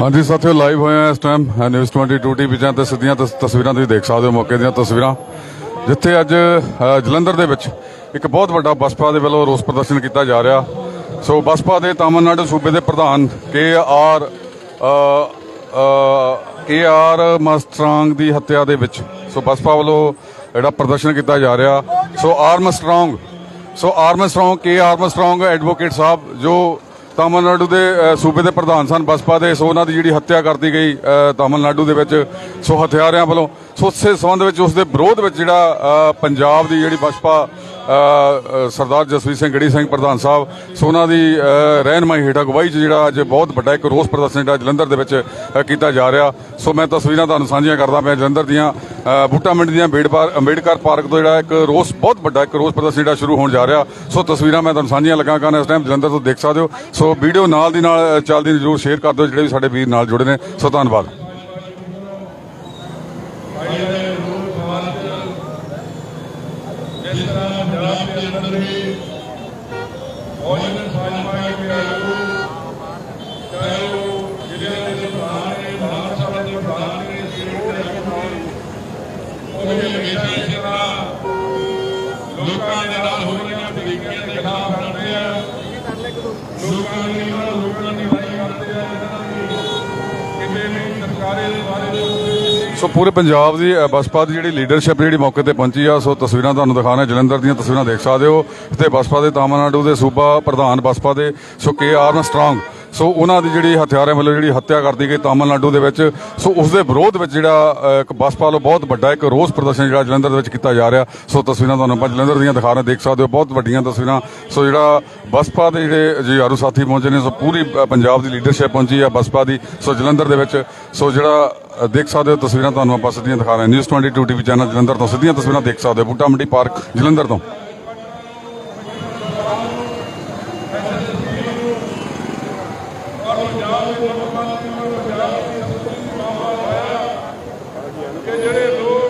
ਹਾਂਜੀ ਸਾਥੀਓ ਲਾਈਵ ਹੋਏ ਆ ਇਸ ਟਾਈਮ ਨਿਊਜ਼ 22 ਟੀਵੀ ਜਾਂ ਤੇ ਸਿੱਧੀਆਂ ਤਸਵੀਰਾਂ ਤੁਸੀਂ ਦੇਖ ਸਕਦੇ ਹੋ, ਮੌਕੇ ਦੀਆਂ ਤਸਵੀਰਾਂ। ਜਿੱਥੇ ਅੱਜ ਜਲੰਧਰ ਦੇ ਵਿੱਚ ਇੱਕ ਬਹੁਤ ਵੱਡਾ ਬਸਪਾ ਦੇ ਵੱਲੋਂ ਰੋਸ ਪ੍ਰਦਰਸ਼ਨ ਕੀਤਾ ਜਾ ਰਿਹਾ। ਸੋ ਬਸਪਾ ਦੇ ਤਾਮਿਲਨਾਡੂ ਸੂਬੇ ਦੇ ਪ੍ਰਧਾਨ ਕੇ ਆਰ ਕੇ ਆਰ ਮਸਟਰਾਂਗ ਦੀ ਹੱਤਿਆ ਦੇ ਵਿੱਚ, ਸੋ ਬਸਪਾ ਵੱਲੋਂ ਜਿਹੜਾ ਪ੍ਰਦਰਸ਼ਨ ਕੀਤਾ ਜਾ ਰਿਹਾ so Armstrong, so Armstrong, K Armstrong advocate ਸਾਹਿਬ, ਜੋ ਤਾਮਿਲਨਾਡੂ ਦੇ ਸੂਬੇ ਦੇ ਪ੍ਰਧਾਨ ਸਨ ਬਸਪਾ ਦੇ, ਸੋ ਉਹਨਾਂ ਦੀ ਜਿਹੜੀ ਹੱਤਿਆ ਕਰਤੀ ਗਈ ਤਾਮਿਲਨਾਡੂ ਦੇ ਵਿੱਚ, ਸੋ ਹਥਿਆਰਿਆਂ ਵੱਲੋਂ, ਸੋ ਉਸੇ ਸੰਬੰਧ ਵਿੱਚ ਉਸ ਦੇ ਵਿਰੋਧ ਵਿੱਚ ਜਿਹੜਾ ਪੰਜਾਬ ਦੀ ਜਿਹੜੀ ਬਸਪਾ ਸਰਦਾਰ ਜਸਵੀਰ ਸਿੰਘ ਗੜੀ ਸਿੰਘ ਪ੍ਰਧਾਨ ਸਾਹਿਬ ਸੋ ਉਹਨਾਂ ਦੀ ਅ, ਰਹਿਨਮਾਈ ਹੇਠ ਅਗਵਾਈ 'ਚ ਜਿਹੜਾ ਅੱਜ ਬਹੁਤ ਵੱਡਾ ਇੱਕ ਰੋਸ ਪ੍ਰਦਰਸ਼ਨ ਜਿਹੜਾ ਜਲੰਧਰ ਦੇ ਵਿੱਚ ਕੀਤਾ ਜਾ ਰਿਹਾ। ਸੋ ਮੈਂ ਤਸਵੀਰਾਂ ਤੁਹਾਨੂੰ ਸਾਂਝੀਆਂ ਕਰਦਾ ਪਿਆ ਜਲੰਧਰ ਦੀਆਂ ਬੂਟਾ ਮੰਡੀ ਦੀਆਂ ਅੰਬੇਡਕਰ ਅੰਬੇਡਕਰ ਪਾਰਕ ਤੋਂ ਜਿਹੜਾ ਇੱਕ ਰੋਸ ਬਹੁਤ ਵੱਡਾ ਇੱਕ ਰੋਸ ਪ੍ਰਦਰਸ਼ਨ ਜਿਹੜਾ ਸ਼ੁਰੂ ਹੋਣ ਜਾ ਰਿਹਾ। ਸੋ ਤਸਵੀਰਾਂ ਮੈਂ ਤੁਹਾਨੂੰ ਸਾਂਝੀਆਂ ਲੱਗਾ ਕਰਨ ਇਸ ਟਾਈਮ ਜਲੰਧਰ ਤੋਂ ਦੇਖ ਸਕਦੇ ਹੋ। ਸੋ ਵੀਡੀਓ ਨਾਲ ਦੀ ਨਾਲ ਚੱਲਦੀ ਜਰੂਰ ਸ਼ੇਅਰ ਕਰ ਦਿਓ ਜਿਹੜੇ ਵੀ ਸਾਡੇ ਵੀਰ ਨਾਲ ਜੁੜੇ ਨੇ। ਸੋ ਧੰਨਵਾਦ ਜਿਸ ਤਰ੍ਹਾਂ ਪੰਜਾਬ ਦੇ ਅੰਦਰ ਵੀ ਬਹੁਜਨ ਸਮਾਜ ਪਾਰਟੀ ਦੇ ਆਗੂ ਚਾਹੇ ਉਹ ਜ਼ਿਲ੍ਹੇ ਦੇ ਪ੍ਰਧਾਨ ਨੇ ਵਿਧਾਨ ਸਭਾ ਦੇ ਪ੍ਰਧਾਨ ਨੇ ਸਟੇਟ ਦੇ ਆਗੂ ਨੇ ਉਹ ਵੀ ਹਮੇਸ਼ਾ ਇਸੇ ਤਰ੍ਹਾਂ ਲੋਕਾਂ ਦੇ ਨਾਲ ਹੋ ਰਹੀਆਂ ਤਰੀਕਿਆਂ ਦੇ ਖਿਲਾਫ ਲੜਦੇ ਆ ਲੋਕਾਂ ਦੀ ਨਾਲ ਲੋਕਾਂ ਦੀ ਲੜਾਈ ਕਰਦੇ ਆ ਕਿਤੇ ਵੀ ਸਰਕਾਰੀ ਦੇ ਬਾਰੇ ਵਿੱਚ ਸੋ ਪੂਰੇ ਪੰਜਾਬ ਦੀ ਬਸਪਾ ਦੀ ਜਿਹੜੀ ਲੀਡਰਸ਼ਿਪ ਜਿਹੜੀ ਮੌਕੇ ਤੇ ਪਹੁੰਚੀ ਆ, ਸੋ ਤਸਵੀਰਾਂ ਤੁਹਾਨੂੰ ਦਿਖਾਣੇ ਜਲੰਧਰ ਦੀਆਂ ਤਸਵੀਰਾਂ ਦੇਖ ਸਕਦੇ ਹੋ। ਤੇ ਬਸਪਾ ਦੇ ਤਾਮਿਲਨਾਡੂ ਦੇ ਸੂਬਾ ਪ੍ਰਧਾਨ ਬਸਪਾ ਦੇ, ਸੋ ਕੇ ਆਰ ਸਟਰੋਂਗ। ਸੋ ਉਹਨਾਂ ਦੀ ਜਿਹੜੀ ਹਥਿਆਰਾਂ ਵੱਲੋਂ ਜਿਹੜੀ ਹੱਤਿਆ ਕਰਦੀ ਗਈ ਤਾਮਿਲਨਾਡੂ ਦੇ ਵਿੱਚ, ਸੋ ਉਸ ਦੇ ਵਿਰੋਧ ਵਿੱਚ ਜਿਹੜਾ ਇੱਕ ਬਸਪਾ ਵੱਲੋਂ ਬਹੁਤ ਵੱਡਾ ਇੱਕ ਰੋਸ ਪ੍ਰਦਰਸ਼ਨ ਜਿਹੜਾ ਜਲੰਧਰ ਦੇ ਵਿੱਚ ਕੀਤਾ ਜਾ ਰਿਹਾ। ਸੋ ਤਸਵੀਰਾਂ ਤੁਹਾਨੂੰ ਆਪਾਂ ਜਲੰਧਰ ਦੀਆਂ ਦਿਖਾ ਰਹੇ ਦੇਖ ਸਕਦੇ ਹੋ ਬਹੁਤ ਵੱਡੀਆਂ ਤਸਵੀਰਾਂ। ਸੋ ਜਿਹੜਾ ਬਸਪਾ ਦੇ ਜਿਹੜੇ ਜੀਆਰੂ ਸਾਥੀ ਪਹੁੰਚੇ ਨੇ, ਸੋ ਪੂਰੀ ਪੰਜਾਬ ਦੀ ਲੀਡਰਸ਼ਿਪ ਪਹੁੰਚੀ ਆ ਬਸਪਾ ਦੀ, ਸੋ ਜਲੰਧਰ ਦੇ ਵਿੱਚ। ਸੋ ਜਿਹੜਾ ਦੇਖ ਸਕਦੇ ਹੋ ਤਸਵੀਰਾਂ ਤੁਹਾਨੂੰ ਆਪਾਂ ਸਿੱਧੀਆਂ ਦਿਖਾ ਰਹੇ ਹਾਂ। ਨਿਊਜ਼ 22 ਟੀਵੀ ਚੈਨਲ ਜਲੰਧਰ ਤੋਂ ਸਿੱਧੀਆਂ ਤਸਵੀਰਾਂ ਦੇਖ ਸਕਦੇ ਹੋ। ਬੂਟਾ ਮੰਡੀ ਪਾਰਕ ਜਲੰਧਰ ਤੋਂ ਕਿ ਜਿਹੜੇ ਲੋਕ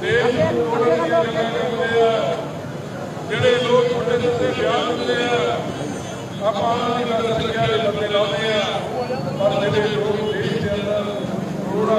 ਦੇਸ਼ ਨੂੰ ਤੋੜਨ ਦੀਆਂ ਗੱਲਾਂ ਕਰਦੇ ਆ ਜਿਹੜੇ ਲੋਕ ਛੋਟੇ ਛੋਟੇ ਬਿਆਨ ਦਿੰਦੇ ਆ ਆਪਾਂ ਉਹਨਾਂ ਦੀ ਗੱਲ ਸੱਚਿਆ ਦੇ ਬੰਦੇ ਲਾਉਂਦੇ ਆ ਪਰ ਜਿਹੜੇ ਲੋਕ ਦੇਸ਼ ਦੇ ਅੰਦਰ ਕਰੋੜਾਂ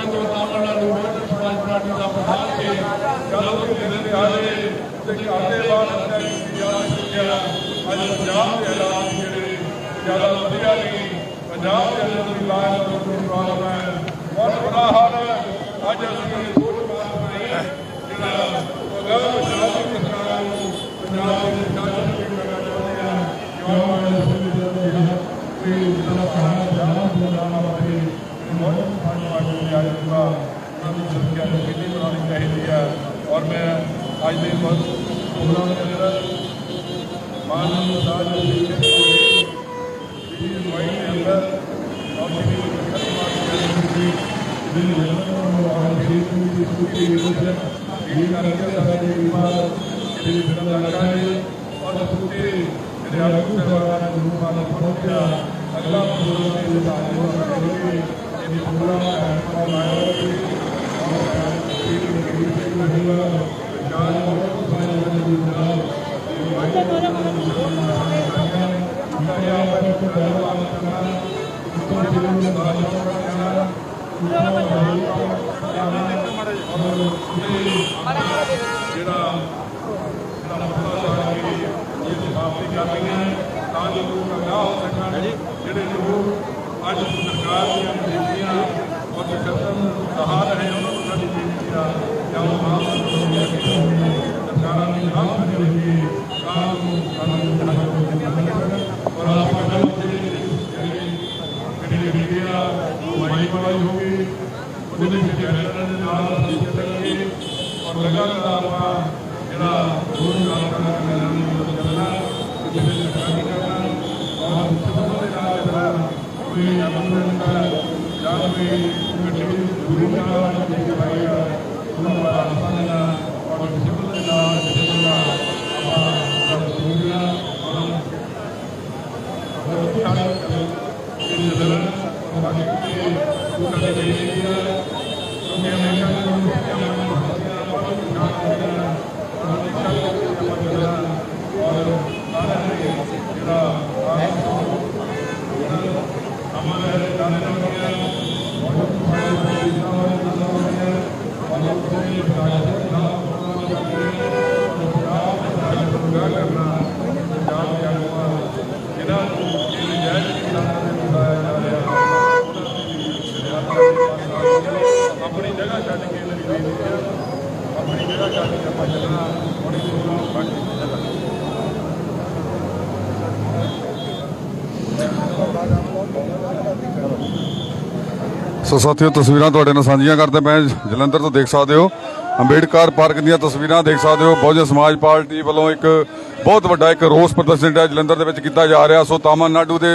ਜਦੋਂ ਉਹ ਦਿਨ ਦੇ ਤੇ ਘਰ ਦੇ ਬਾਹਰ ਹੱਤਿਆ ਕੀਤੀ ਚੁੱਕਿਆ ਅੱਜ ਪੰਜਾਬ ਦੇ ਹਾਲਾਤ ਜਿਹੜੇ ਜ਼ਿਆਦਾ ਵਧੀਆ ਨਹੀਂ ਪੰਜਾਬ ਦੇ ਅੰਦਰ ਵੀ ਲਾਇਆ ਦਾ ਪ੍ਰੋਗਰਾਮ ਹੈ ਬਹੁਤ ਬੁਰਾ ਹਾਲ ਹੈ ਅੱਜ ਅਸੀਂ ਇਹ ਸੋਚ ਬਾਤ ਬਣਾਈ ਜਿਹੜਾ ਅਗਰ ਪੰਜਾਬ ਦੀ ਸਰਕਾਰ ਨੂੰ ਪੰਜਾਬ ਦੇ ਸ਼ਾਸਨ ਵੀ ਕਰਨਾ ਚਾਹੁੰਦੇ ਆ ਕਿਉਂ ਮੈਂ ਸੁਣ ਰਿਹਾ ਹਾਂ ਕਿ ਜਿਹੜਾ ਕਹਾਣਾ ਪੰਜਾਬ ਦੇ ਨਾਮ ਵਾਲੇ ਬਹੁਤ ਫੰਡ ਪਾਰਟੀ ਦੇ ਆਜੂਗਾ ਉਹਨਾਂ ਦੀ ਸੁਰੱਖਿਆ ਨੂੰ ਕਿੰਨੀ ਬਣਾਉਣੀ ਚਾਹੀਦੀ ਹੈ ਔਰ ਮੈਂ ਅੱਜ ਦੇ ਪ੍ਰੋਗਰਾਮ ਦੇ ਅੰਦਰ ਮਾਨਵ ਸਾਧ ਜੀ ਦੇ ਵੀ ਵਾਈ ਦੇ ਅੰਦਰ ਔਰ ਜਿਹੜੀ ਖਤਮਾਤ ਦੀ ਵੀ ਔਰ ਜੀ ਦੀ ਸੁਖੀ ਵਿਵਸਥਾ ਇਹ ਕਰਕੇ ਸਾਡੇ ਇਮਾਨ ਜਿਹੜੀ ਸਰਕਾਰ ਹੈ, ਔਰ ਸੁਖੀ ਜਿਹੜੇ ਆਗੂ ਸਵਾਰਾਂ ਨੂੰ ਮਾਨ ਪਹੁੰਚਿਆ, ਅਗਲਾ ਪ੍ਰੋਗਰਾਮ ਦੇ ਸਾਹਮਣੇ ਕਰਾਂਗੇ ਇਹ ਪ੍ਰੋਗਰਾਮ ਹੈ ਲਾਇਆ ਜਿਹੜੀ ਜਿਹੜੀ ਹੋਏਗਾ ਤਾਂ ਜੋ ਜਿਹੜੇ ਲੋਕ ਅੱਜ ਸਰਕਾਰ ਦੀਆਂ ਨੀਤੀਆਂ ਨਖਤਰ ਕਹਾ ਰਹੇ ਉਹਨਾਂ ਨੂੰ ਸਾਡੀ ਬੇਨਤੀ ਆ ਜਾਂ ਉਹ ਆਪ ਸਰਕਾਰਾਂ ਨੂੰ ਆਪ ਦੇ ਲਈ ਕਾਮ ਨੂੰ ਸਾਨੂੰ ਚਲਾਉਣਾ ਔਰ ਆਪਾਂ ਗੱਲ ਜਿਹੜੀ ਮੀਡੀਆ ਮਾਈ ਪਾਈ ਹੋਗੀ ਉਹਦੇ ਵਿੱਚ ਬੈਠਣ ਦੇ ਨਾਲ ਚੱਲਣਗੇ ਔਰ ਲਗਾਤਾਰ ਆਪਾਂ ਜਿਹੜਾ ਹੋਰ ਗੱਲ ਕਰਨਾ ਮੈਨੂੰ ਕਰਨਾ ਜਿਵੇਂ ਸਰਕਾਰ ਕਰਨਾ ਔਰ ਸਭ ਦੇ ਨਾਲ ਜਿਹੜਾ ਕੋਈ ਆਪਣਾ ਸੂਰਿਆ ਔਰ ਹੋਰ ਸਾਰੇ ਇਹ ਨਜ਼ਰ ਬਾਕੀ ਕਿ ਉਹਨਾਂ ਦੇ ਜਿਹੜੀ ਹੈ ਕਿਉਂਕਿ ਹਮੇਸ਼ਾ ਨੂੰ ਆਪਣੀ ਜਗ੍ਹਾ ਛੱਡ ਕੇ ਆਪਣੀ ਜਗ੍ਹਾ ਛੱਡ ਕੇ ਆਪਾਂ ਚੱਲਣਾ ਹੌਲੀ ਹੌਲੀ ਬਾਕੀ ਦੀ ਜਗ੍ਹਾ ਸੋ ਸਾਥੀਓ, ਤਸਵੀਰਾਂ ਤੁਹਾਡੇ ਨਾਲ ਸਾਂਝੀਆਂ ਕਰਦੇ ਪਏ ਜਲੰਧਰ ਤੋਂ ਦੇਖ ਸਕਦੇ ਹੋ, ਅੰਬੇਡਕਰ ਪਾਰਕ ਦੀਆਂ ਤਸਵੀਰਾਂ ਦੇਖ ਸਕਦੇ ਹੋ। ਬਹੁਜਨ ਸਮਾਜ ਪਾਰਟੀ ਵੱਲੋਂ ਇੱਕ ਬਹੁਤ ਵੱਡਾ ਇੱਕ ਰੋਸ ਪ੍ਰਦਰਸ਼ਨ ਜਿਹੜਾ ਜਲੰਧਰ ਦੇ ਵਿੱਚ ਕੀਤਾ ਜਾ ਰਿਹਾ। ਸੋ ਤਾਮਿਲਨਾਡੂ ਦੇ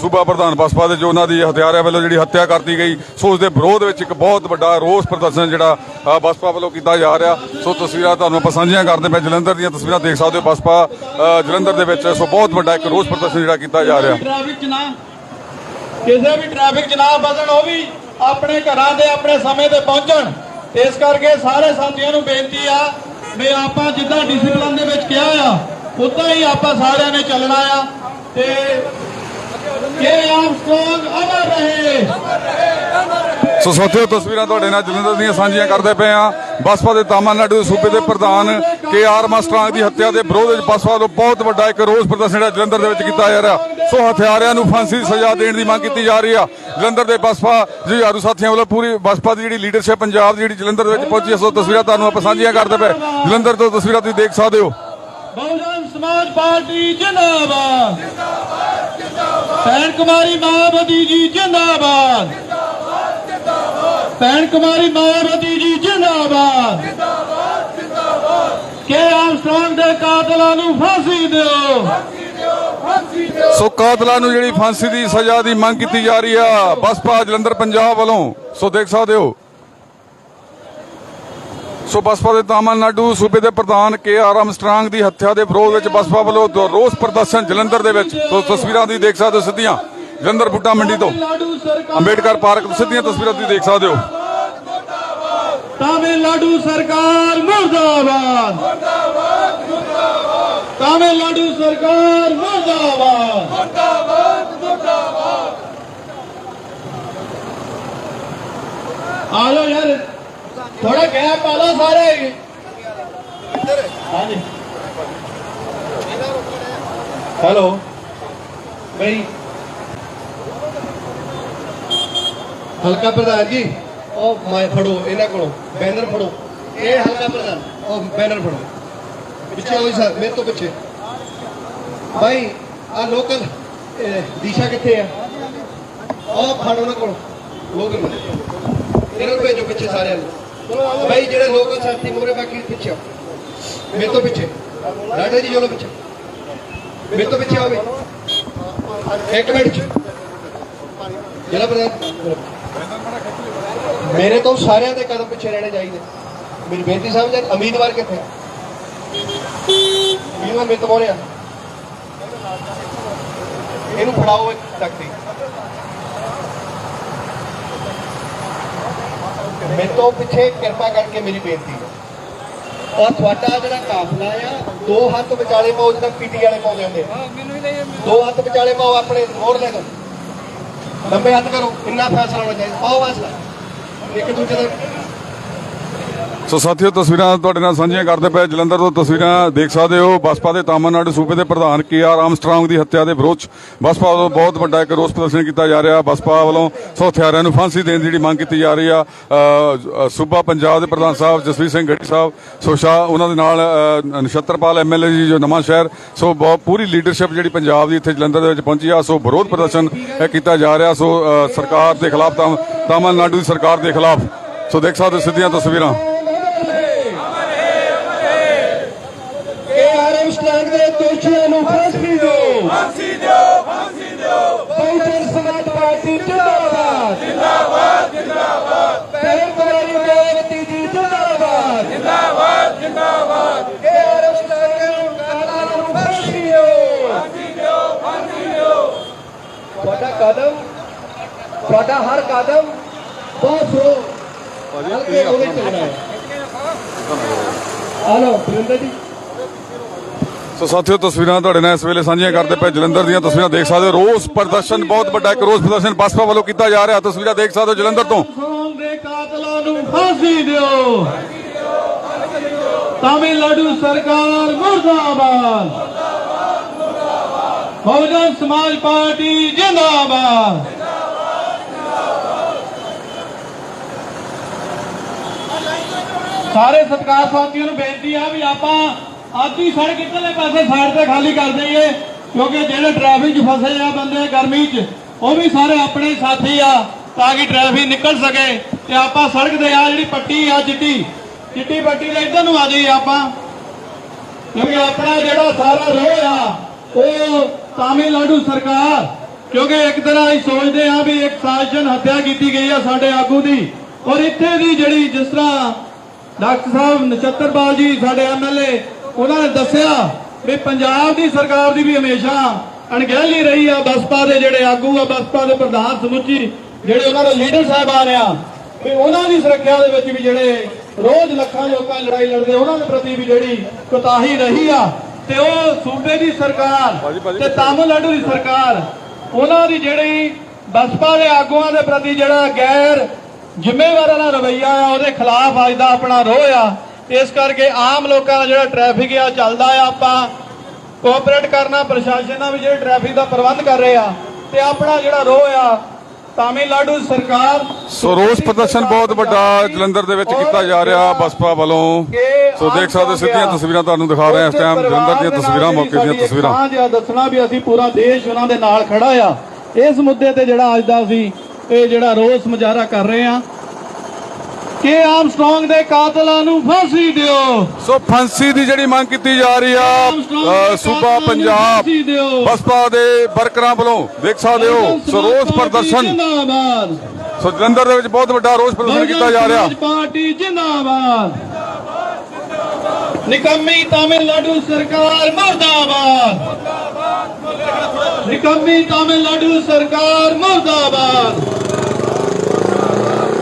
ਸੂਬਾ ਪ੍ਰਧਾਨ ਬਸਪਾ ਦੇ ਜੋ ਉਹਨਾਂ ਦੀ ਹਥਿਆਰਿਆਂ ਵੱਲੋਂ ਜਿਹੜੀ ਹੱਤਿਆ ਕਰਤੀ ਗਈ, ਸੋ ਉਸ ਦੇ ਵਿਰੋਧ ਵਿੱਚ ਇੱਕ ਬਹੁਤ ਵੱਡਾ ਰੋਸ ਪ੍ਰਦਰਸ਼ਨ ਜਿਹੜਾ ਬਸਪਾ ਵੱਲੋਂ ਕੀਤਾ ਜਾ ਰਿਹਾ। ਸੋ ਤਸਵੀਰਾਂ ਤੁਹਾਨੂੰ ਆਪਾਂ ਸਾਂਝੀਆਂ ਕਰਦੇ ਪਏ ਜਲੰਧਰ ਦੀਆਂ ਤਸਵੀਰਾਂ ਦੇਖ ਸਕਦੇ ਹੋ ਬਸਪਾ ਜਲੰਧਰ ਦੇ ਵਿੱਚ। ਸੋ ਬਹੁਤ ਵੱਡਾ ਇੱਕ ਰੋਸ ਪ੍ਰਦਰਸ਼ਨ ਜਿਹੜਾ ਕੀਤਾ ਜਾ ਰਿਹਾ। ਕਿਸੇ ਵੀ ਟ੍ਰੈਫਿਕ 'ਚ ਨਾ ਉਹ ਵੀ ਆਪਣੇ ਘਰਾਂ ਦੇ ਆਪਣੇ ਸਮੇਂ ਤੇ ਪਹੁੰਚਣ। ਇਸ ਕਰਕੇ ਸਾਰੇ ਸਾਥੀਆਂ ਨੂੰ ਬੇਨਤੀ ਆ ਵੀ ਆਪਾਂ ਜਿੱਦਾਂ ਡਿਸਪਲਿਨ ਦੇ ਵਿੱਚ ਕਿਹਾ ਆ, ਉਦਾਂ ਹੀ ਆਪਾਂ ਸਾਰਿਆਂ ਨੇ ਚੱਲਣਾ ਆ। ਤੇ ਕੇ ਆਮਸਟਰੋਂਗ ਅਮਰ ਰਹੇ। ਸੋ ਸਾਥੀਓ, ਤਸਵੀਰਾਂ ਤੁਹਾਡੇ ਨਾਲ ਜਲੰਧਰ ਦੀਆਂ ਸਾਂਝੀਆਂ ਕਰਦੇ ਪਏ ਆ ਬਸਪਾ ਦੇ ਤਾਮਿਲਨਾਡੂ ਸੂਬੇ ਦੇ ਪ੍ਰਧਾਨ ਕੇ ਆਰ ਮਾਸਟਰਾਂ ਦੀ ਹੱਤਿਆ ਦੇ ਵਿਰੋਧ ਵਿੱਚ ਬਸਪਾ ਵੱਲੋਂ ਬਹੁਤ ਵੱਡਾ ਇੱਕ ਰੋਸ ਪ੍ਰਦਰਸ਼ਨ ਜਿਹੜਾ ਜਲੰਧਰ ਦੇ ਵਿੱਚ ਕੀਤਾ ਜਾ ਰਿਹਾ। ਸੋ ਹਥਿਆਰਿਆਂ ਨੂੰ ਫਾਂਸੀ ਦੀ ਸਜ਼ਾ ਦੇਣ ਦੀ ਮੰਗ ਕੀਤੀ ਜਾ ਰਹੀ ਆ। ਜਲੰਧਰ ਦੇ ਬਸਪਾ ਜੁਝਾਰੂ ਸਾਥੀਆਂ ਵੱਲੋਂ ਪੂਰੀ ਬਸਪਾ ਦੀ ਜਿਹੜੀ ਲੀਡਰਸ਼ਿਪ ਪੰਜਾਬ ਦੀ ਜਿਹੜੀ ਜਲੰਧਰ ਵਿੱਚ ਪਹੁੰਚੀ ਸੋ ਤਸਵੀਰਾਂ ਤੁਹਾਨੂੰ ਆਪਾਂ ਸਾਂਝੀਆਂ ਕਰਦੇ ਪਏ। ਜਲੰਧਰ ਤੋਂ ਤਸਵੀਰਾਂ ਤੁਸੀਂ ਦੇਖ ਸਕਦੇ ਹੋ। ਬਹੁਜਨ ਸਮਾਜ ਪਾਰਟੀ ਜਿੰਦਾਬਾਦ। ਜਿੰਦਾਬਾਦ ਸੈਨ ਕੁਮਾਰੀ ਮਾਵਦੀ ਜੀ ਜਿੰਦਾਬਾਦ। ਭੈਣ ਕੁਮਾਰੀ ਮਾਇਆਵਤੀ ਜੀ, ਜਿੰਦਾਬਾਦ। ਜਿੰਦਾਬਾਦ ਜਿੰਦਾਬਾਦ ਕੇ ਆਮਸਟਰੋਂਗ ਦੇ ਸੋ ਕਾਤਲਾਂ ਨੂੰ ਜਿਹੜੀ ਫਾਂਸੀ ਦੀ ਸਜ਼ਾ ਦੀ ਮੰਗ ਕੀਤੀ ਜਾ ਰਹੀ ਆ ਬਸਪਾ ਜਲੰਧਰ ਪੰਜਾਬ ਵੱਲੋਂ, ਸੋ ਦੇਖ ਸਕਦੇ ਹੋ। ਸੋ ਬਸਪਾ ਦੇ ਤਾਮਿਲਨਾਡੂ ਸੂਬੇ ਦੇ ਪ੍ਰਧਾਨ ਕੇ ਆਰ ਆਮਸਟਰੋਂਗ ਦੀ ਹੱਤਿਆ ਦੇ ਵਿਰੋਧ ਵਿੱਚ ਬਸਪਾ ਵੱਲੋਂ ਰੋਸ ਪ੍ਰਦਰਸ਼ਨ ਜਲੰਧਰ ਦੇ ਵਿੱਚ। ਸੋ ਤਸਵੀਰਾਂ ਦੀ ਦੇਖ ਸਕਦੇ ਹੋ ਸਿੱਧੀਆਂ। ਜਲੰਧਰ ਬੁੱਟਾ ਮੰਡੀ ਤੋਂ। ਅੰਬੇਡਕਰ ਪਾਰਕ ਤੋਂ ਸਿੱਧੀਆਂ ਤਸਵੀਰਾਂ ਤੁਸੀਂ ਦੇਖ ਸਕਦੇ ਹੋ। ਤਾਮਿਲਨਾਡੂ ਸਰਕਾਰ ਮੁਰਦਾਬਾਦ। ਮੁਰਦਾਬਾਦ ਮੁਰਦਾਬਾਦ ਤਾਮਿਲਨਾਡੂ ਸਰਕਾਰ ਮੁਰਦਾਬਾਦ। ਮੁਰਦਾਬਾਦ ਆ ਲੋ ਯਾਰ ਥੋੜਾ ਗੈਪ ਪਾ ਲਓ ਸਾਰੇ। ਹਾਂਜੀ। ਹੈਲੋ। ਬਈ ਹਲਕਾ ਪ੍ਰਧਾਨ ਜੀ। ਉਹ ਮੈਂ ਫੜੋ, ਇਹਨਾਂ ਕੋਲੋਂ। ਬੈਨਰ ਫੜੋ। ਇਹ ਹਲਕਾ ਪ੍ਰਧਾਨ। ਉਹ ਬੈਨਰ ਫੜੋ। ਪਿੱਛੇ ਹੋਈ ਸਰ ਮੇਰੇ ਤੋਂ ਪਿੱਛੇ। ਭਾਈ ਆ ਲੋਕਲ ਦਿਸ਼ਾ ਕਿੱਥੇ ਆ? ਉਹ ਫੜ ਉਹਨਾਂ ਕੋਲ। ਲੋਕਲ ਇਹਨਾਂ ਭੇਜੋ ਪਿੱਛੇ ਸਾਰਿਆਂ ਨੂੰ। ਭਾਈ ਜਿਹੜੇ ਲੋਕਲ ਸਾਥੀ ਮੋਰੇ ਬਾਕੀ ਪਿੱਛੇ ਆਓ। ਮੇਰੇ ਤੋਂ ਪਿੱਛੇ। ਰਾਜਾ ਜੀ ਚਲੋ ਪਿੱਛੇ। ਮੇਰੇ ਤੋਂ ਪਿੱਛੇ ਆਓ ਇੱਕ ਮਿੰਟ। ਜਿਹੜਾ ਪ੍ਰਧਾਨ। ਮੇਰੇ ਤੋਂ ਸਾਰਿਆਂ ਦੇ ਕਦਮ ਪਿੱਛੇ ਰਹਿਣੇ ਚਾਹੀਦੇ। ਮੇਰੀ ਬੇਨਤੀ ਸਮਝਣ ਉਮੀਦਵਾਰ ਕਿੱਥੇ ਉਮੀਦਵਾਰ ਮੇਰੇ ਤੋਂ ਬੋਲਿਆ। ਇਹਨੂੰ ਫੜਾਓ ਇੱਕ ਤੱਕਦੀ ਮੇਰੇ ਤੋਂ ਪਿੱਛੇ ਕਿਰਪਾ ਕਰਕੇ ਮੇਰੀ ਬੇਨਤੀ ਹੈ। ਔਰ ਤੁਹਾਡਾ ਜਿਹੜਾ ਕਾਫਲਾ ਆ ਦੋ ਹੱਥ ਵਿਚਾਲੇ ਪਾਓ ਜਿੱਦਾਂ ਪੀਟੀ ਵਾਲੇ ਪਾਉਂਦੇ ਹੁੰਦੇ ਦੋ ਹੱਥ ਵਿਚਾਲੇ ਪਾਓ ਆਪਣੇ ਮੋੜ ਲੈ ਦੋ ਲੰਬੇ ਹੱਥ ਕਰੋ ਇੰਨਾ ਫੈਸਲਾ ਹੋਣਾ ਚਾਹੀਦਾ। ਪਾਓ ਫੈਸਲਾ। ਇੱਕ ਦੂਜੇ ਦੇ ਸੋ ਸਾਥੀਓ ਤਸਵੀਰਾਂ ਤੁਹਾਡੇ ਨਾਲ ਸਾਂਝੀਆਂ ਕਰਦੇ ਪਏ ਜਲੰਧਰ ਤੋਂ ਤਸਵੀਰਾਂ ਦੇਖ ਸਕਦੇ ਹੋ। ਬਸਪਾ ਦੇ ਤਾਮਿਲਨਾਡੂ ਸੂਬੇ ਦੇ ਪ੍ਰਧਾਨ ਕੇ ਆਰ ਆਮਸਟਰਾਂਗ ਦੀ ਹੱਤਿਆ ਦੇ ਵਿਰੋਧ 'ਚ ਬਸਪਾ ਵੱਲੋਂ ਬਹੁਤ ਵੱਡਾ ਇੱਕ ਰੋਸ ਪ੍ਰਦਰਸ਼ਨ ਕੀਤਾ ਜਾ ਰਿਹਾ। ਬਸਪਾ ਵੱਲੋਂ ਸੋ ਹਥਿਆਰਿਆਂ ਨੂੰ ਫਾਂਸੀ ਦੇਣ ਦੀ ਜਿਹੜੀ ਮੰਗ ਕੀਤੀ ਜਾ ਰਹੀ ਆ ਸੂਬਾ ਪੰਜਾਬ ਦੇ ਪ੍ਰਧਾਨ ਸਾਹਿਬ ਜਸਵੀਰ ਸਿੰਘ ਗੱਡੀ ਸਾਹਿਬ ਸੋ ਸ਼ਾਹ ਉਹਨਾਂ ਦੇ ਨਾਲ ਅ, ਨਛੱਤਰਪਾਲ ਐਮਐਲਏ ਜੀ ਜੋ ਨਵਾਂ ਸ਼ਹਿਰ ਸੋ ਬਹੁਤ ਪੂਰੀ ਲੀਡਰਸ਼ਿਪ ਜਿਹੜੀ ਪੰਜਾਬ ਦੀ ਇੱਥੇ ਜਲੰਧਰ ਦੇ ਵਿੱਚ ਪਹੁੰਚੀ ਆ ਸੋ ਵਿਰੋਧ ਪ੍ਰਦਰਸ਼ਨ ਕੀਤਾ ਜਾ ਰਿਹਾ। ਸੋ ਸਰਕਾਰ ਦੇ ਖਿਲਾਫ ਤਾਂ ਤਾਮਿਲਨਾਡੂ ਦੀ ਸਰਕਾਰ ਦੇ ਖਿਲਾਫ। ਸੋ ਦੇਖ ਸਕਦੇ ਹੋ ਸਿੱਧੀਆਂ ਤਸਵੀਰਾਂ। ਕੇ ਆਰਐਮ ਸਟੈਂਡ ਦੇ ਦੋਸ਼ੀਆਂ ਨੂੰ ਫਾਂਸੀ ਦਿਓ। ਫਾਂਸੀ ਦਿਓ ਫਾਂਸੀ ਦਿਓ। ਬਹੁਜਨ ਸਮਾਜ ਪਾਰਟੀ ਵਿਅਕਤੀ ਜਿੰਦਾਬਾਦ। ਜਿੰਦਾਬਾਦ ਜਿੰਦਾਬਾਦ। ਭੈਣ ਕੁਮਾਰੀ ਵਿਅਕਤੀ ਜੀ ਜਿੰਦਾਬਾਦ। ਜਿੰਦਾਬਾਦ ਜਿੰਦਾਬਾਦ। ਕੇ ਆਰਐਸ ਨੂੰ ਕਾਲਾ ਨੂੰ ਫਾਂਸੀ ਦਿਓ। ਫਾਂਸੀ ਦਿਓ ਫਾਂਸੀ ਦਿਓ। ਤੁਹਾਡਾ ਕਦਮ ਤੁਹਾਡਾ ਹਰ ਕਦਮ ਬਹੁਤ ਸੋ ਹਲਕੇ ਉਹਦੇ ਚੱਲਣਾ ਹੈ ਹਲੋ ਪ੍ਰਿੰਦਰ ਜੀ। ਸੋ ਸਾਥੀਓ ਤਸਵੀਰਾਂ ਤੁਹਾਡੇ ਨਾਲ ਇਸ ਵੇਲੇ ਸਾਂਝੀਆਂ ਕਰਦੇ ਪਏ ਜਲੰਧਰ ਦੀਆਂ ਤਸਵੀਰਾਂ ਦੇਖ ਸਕਦੇ ਹੋ। ਰੋਸ ਪ੍ਰਦਰਸ਼ਨ ਬਹੁਤ ਵੱਡਾ ਇੱਕ ਰੋਸ ਪ੍ਰਦਰਸ਼ਨ ਬਸਪਾ ਵੱਲੋਂ ਕੀਤਾ ਜਾ ਰਿਹਾ। ਤਸਵੀਰਾਂ ਦੇਖ ਸਕਦੇ ਹੋ ਜਲੰਧਰ ਤੋਂ। ਸੌਂਗ ਦੇ ਕਾਤਲਾਂ ਨੂੰ ਫਾਂਸੀ ਦਿਓ। ਤਾਮਿਲਨਾਡੂ ਸਰਕਾਰ ਮੁਰਦਾਬਾਦ। ਬਹੁਜਨ ਸਮਾਜ ਪਾਰਟੀ ਜਿੰਦਾਬਾਦ। ਸਾਰੇ ਸਤਿਕਾਰ ਸਾਥੀਆਂ ਨੂੰ ਬੇਨਤੀ ਆ ਵੀ ਆਪਾਂ ਆਦੀ ਸੜਕ ਇੱਧਰਲੇ ਪਾਸੇ ਸਾਈਡ ਤੇ ਖਾਲੀ ਕਰ ਦਈਏ, ਕਿਉਂਕਿ ਜਿਹੜੇ ਟ੍ਰੈਫਿਕ 'ਚ ਫਸੇ ਆ ਬੰਦੇ ਗਰਮੀ 'ਚ, ਉਹ ਵੀ ਸਾਰੇ ਆਪਣੇ ਸਾਥੀ ਆ, ਤਾਂ ਕਿ ਟ੍ਰੈਫਿਕ ਨਿਕਲ ਸਕੇ ਤੇ ਆਪਾਂ ਸੜਕ ਦੇ ਆ ਜਿਹੜੀ ਪੱਟੀ ਆ, ਚਿੱਟੀ ਚਿੱਟੀ ਪੱਟੀ ਦੇ ਇੱਧਰ ਨੂੰ ਆ ਜਾਈਏ ਆਪਾਂ। ਕਿਉਂਕਿ ਆਪਣਾ ਜਿਹੜਾ ਸਾਰਾ ਰੋਹ ਆ, ਉਹ ਤਾਮਿਲਨਾਡੂ ਸਰਕਾਰ, ਕਿਉਂਕਿ ਇੱਕ ਤਰ੍ਹਾਂ ਅਸੀਂ ਸੋਚਦੇ ਆ ਵੀ ਇੱਕ ਸਾਜ਼ਨ ਹੱਤਿਆ ਕੀਤੀ ਗਈ ਆ ਸਾਡੇ ਆਗੂ ਦੀ, ਔਰ ਇੱਥੇ ਦੀ ਜਿਹੜੀ ਜਿਸ ਤਰ੍ਹਾਂ ਡਾਕਟਰ ਸਾਹਿਬ ਨਛੱਤਰਪਾਲ ਜੀ ਸਾਡੇ ਐਮਐਲਏ ਉਹਨਾਂ ਨੇ ਦੱਸਿਆ ਵੀ ਪੰਜਾਬ ਦੀ ਸਰਕਾਰ ਦੀ ਵੀ ਹਮੇਸ਼ਾ ਅਣਗਹਿਲੀ ਰਹੀ ਆ ਬਸਪਾ ਦੇ ਜਿਹੜੇ ਆਗੂ ਆ ਬਸਪਾ ਦੇ ਪ੍ਰਧਾਨ ਸਮੁੱਚੀ ਜਿਹੜੇ ਉਹਨਾਂ ਦੇ ਲੀਡਰ ਸਾਹਿਬਾਨ ਆ ਵੀ ਉਹਨਾਂ ਦੀ ਸੁਰੱਖਿਆ ਦੇ ਵਿੱਚ ਵੀ ਜਿਹੜੇ ਰੋਜ਼ ਲੱਖਾਂ ਲੋਕਾਂ ਲੜਾਈ ਲੜਦੇ ਉਹਨਾਂ ਦੇ ਪ੍ਰਤੀ ਵੀ ਜਿਹੜੀ ਕੋਤਾਹੀ ਰਹੀ ਆ ਤੇ ਉਹ ਸੂਬੇ ਦੀ ਸਰਕਾਰ ਤੇ ਤਾਮਿਲਨਾਡੂ ਦੀ ਸਰਕਾਰ ਉਹਨਾਂ ਦੀ ਜਿਹੜੀ ਬਸਪਾ ਦੇ ਆਗੂਆਂ ਦੇ ਪ੍ਰਤੀ ਜਿਹੜਾ ਗੈਰ ਜ਼ਿੰਮੇਵਾਰ ਵਾਲਾ ਰਵਈਆ ਆ ਉਹਦੇ ਖਿਲਾਫ ਅੱਜ ਦਾ ਆਪਣਾ ਰੋਹ ਆ। ਇਸ ਕਰਕੇ ਆਮ ਲੋਕਾਂ ਦਾ ਜਿਹੜਾ ਟ੍ਰੈਫਿਕ ਆ ਚੱਲਦਾ ਆ। ਆਪਾਂ ਕੋਆਪਰੇਟ ਕਰਨਾ ਪ੍ਰਸ਼ਾਸਨ ਨਾਲ ਵੀ ਜਿਹੜੇ ਟ੍ਰੈਫਿਕ ਦਾ ਪ੍ਰਬੰਧ ਕਰ ਰਹੇ ਆ ਤੇ ਆਪਣਾ ਜਿਹੜਾ ਰੋਹ ਆ ਤਾਮਿਲਨਾਡੂ ਸਰਕਾਰ ਸੋ ਰੋਸ ਪ੍ਰਦਰਸ਼ਨ ਬਹੁਤ ਵੱਡਾ ਜਲੰਧਰ ਦੇ ਵਿੱਚ ਕੀਤਾ ਜਾ ਰਿਹਾ ਬਸਪਾ ਵੱਲੋਂ। ਸੋ ਦੇਖ ਸਕਦੇ ਸਿੱਧੀਆਂ ਤਸਵੀਰਾਂ ਤੁਹਾਨੂੰ ਦਿਖਾ ਰਹੇ ਹਾਂ ਇਸ ਟਾਈਮ ਜਲੰਧਰ ਦੀਆਂ ਤਸਵੀਰਾਂ ਮੌਕੇ ਦੀਆਂ ਤਸਵੀਰਾਂ। ਹਾਂ ਜੀ ਦੱਸਣਾ ਵੀ ਅਸੀਂ ਪੂਰਾ ਦੇਸ਼ ਉਹਨਾਂ ਦੇ ਨਾਲ ਖੜਾ ਆ। ਇਸ ਮੁੱਦੇ ਤੇ ਜਿਹੜਾ ਅੱਜ ਦਾ ਅਸੀਂ ਇਹ ਜਿਹੜਾ ਰੋਸ ਮੁਜ਼ਾਹਰਾ ਕਰ ਰਹੇ ਆ ਕਿ ਆਮਸਟਰੋਂਗ ਦੇ ਕਾਤਲਾਂ ਨੂੰ ਫਾਂਸੀ ਦਿਓ। ਸੋ ਫਾਂਸੀ ਦੀ ਜਿਹੜੀ ਮੰਗ ਕੀਤੀ ਜਾ ਰਹੀ ਆ ਸੂਬਾ ਪੰਜਾਬ ਬਸਪਾ ਦੇ ਵਰਕਰਾਂ ਵੱਲੋਂ ਦੇਖ ਸਕਦੇ ਹੋ ਸੋ ਰੋਸ ਪ੍ਰਦਰਸ਼ਨ। ਸੋ ਜਲੰਧਰ ਦੇ ਵਿੱਚ ਬਹੁਤ ਵੱਡਾ ਰੋਸ ਪ੍ਰਦਰਸ਼ਨ ਕੀਤਾ ਜਾ ਰਿਹਾ। ਪਾਰਟੀ ਜਿੰਦਾਬਾਦ। ਨਿਕੰਮੀ ਤਾਮਿਲਨਾਡੂ ਸਰਕਾਰ ਮਰਦਾਬਾਦ। ਨਿਕੰਮੀ ਤਾਮਿਲਨਾਡੂ ਸਰਕਾਰ ਮਰਦਾਬਾਦ।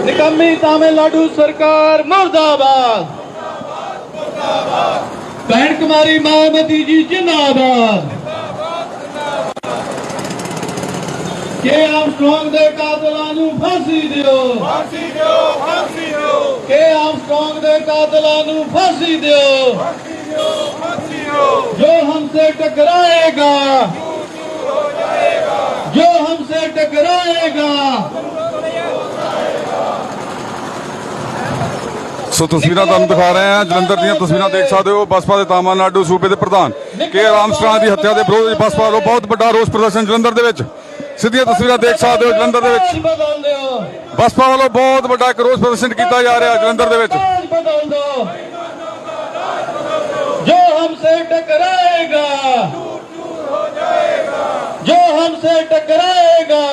ਨਿਕੰਮੀ ਤਾਮਿਲਨਾਡੂ ਸਰਕਾਰ ਮਰਦਾਬਾਦ। ਭੈਣ ਕੁਮਾਰੀ ਮਾਇਮਤੀ ਜੀ ਜਿੰਦਾਬਾਦ। ਕੇ ਆਮਸਟ੍ਰੋਂਗ ਦੇ ਕਾਤਲਾਂ ਨੂੰ ਫਾਂਸੀ ਦਿਓ। ਫਾਂਸੀ ਦਿਓ ਫਾਂਸੀ ਦਿਓ। ਕੇ ਆਮਸਟ੍ਰੋਂਗ ਦੇ ਕਾਤਲਾਂ ਨੂੰ ਫਾਂਸੀ ਦਿਓ। जो हमसे टकराएगा जो हमसे टकराएगा ਸੋ ਤਸਵੀਰਾਂ ਤੁਹਾਨੂੰ ਦਿਖਾ ਰਹੇ ਹਾਂ ਜਲੰਧਰ ਦੀਆਂ ਤਸਵੀਰਾਂ ਦੇਖ ਸਕਦੇ ਹੋ ਬਸਪਾ ਦੇ ਤਾਮਿਲਨਾਡੂ ਸੂਬੇ ਦੇ ਪ੍ਰਧਾਨ ਕੇ ਰਾਮਸਟਰਾਂ ਦੀ ਹੱਤਿਆ ਦੇ ਵਿਰੋਧ ਵਿੱਚ ਬਸਪਾ ਵੱਲੋਂ ਬਹੁਤ ਵੱਡਾ ਰੋਸ ਪ੍ਰਦਰਸ਼ਨ ਜਲੰਧਰ ਦੇ ਵਿੱਚ ਸਿੱਧੀਆਂ ਤਸਵੀਰਾਂ ਦੇਖ ਸਕਦੇ ਹੋ ਜਲੰਧਰ ਦੇ ਵਿੱਚ आज बदल दो ਬਸਪਾ ਵੱਲੋਂ ਬਹੁਤ ਵੱਡਾ ਇੱਕ ਰੋਸ ਪ੍ਰਦਰਸ਼ਨ ਕੀਤਾ ਜਾ ਰਿਹਾ ਜਲੰਧਰ ਦੇ ਵਿੱਚ आज बदल दो जो हमसे टकराएगा जो हमसे टकराएगा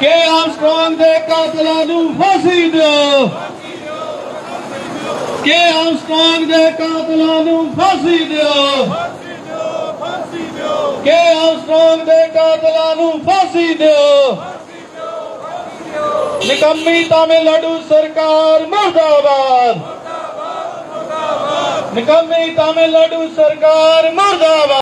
के आमस्ट्रॉन्ग ਦੇ ਕਾਤਲਾਂ ਨੂੰ ਫਾਂਸੀ ਦਿਓ ਕੇ ਆਮਸਟਰੋਂਗ ਦੇ ਕਾਤਲਾਂ ਨੂੰ ਫਾਂਸੀ ਦਿਓ ਕੇ ਆਮਸਟਰੋਂਗ ਦੇ ਕਾਤਲਾਂ ਨੂੰ ਫਾਂਸੀ ਦਿਓ ਨਿਕੰਮੀ ਤਾਮਿਲਨਾਡੂ ਸਰਕਾਰ ਮੁਰਦਾਬਾਦ ਨਿਕੰਮੀ ਤਾਮਿਲਨਾਡੂ ਸਰਕਾਰ ਮੁਰਦਾਬਾਦ।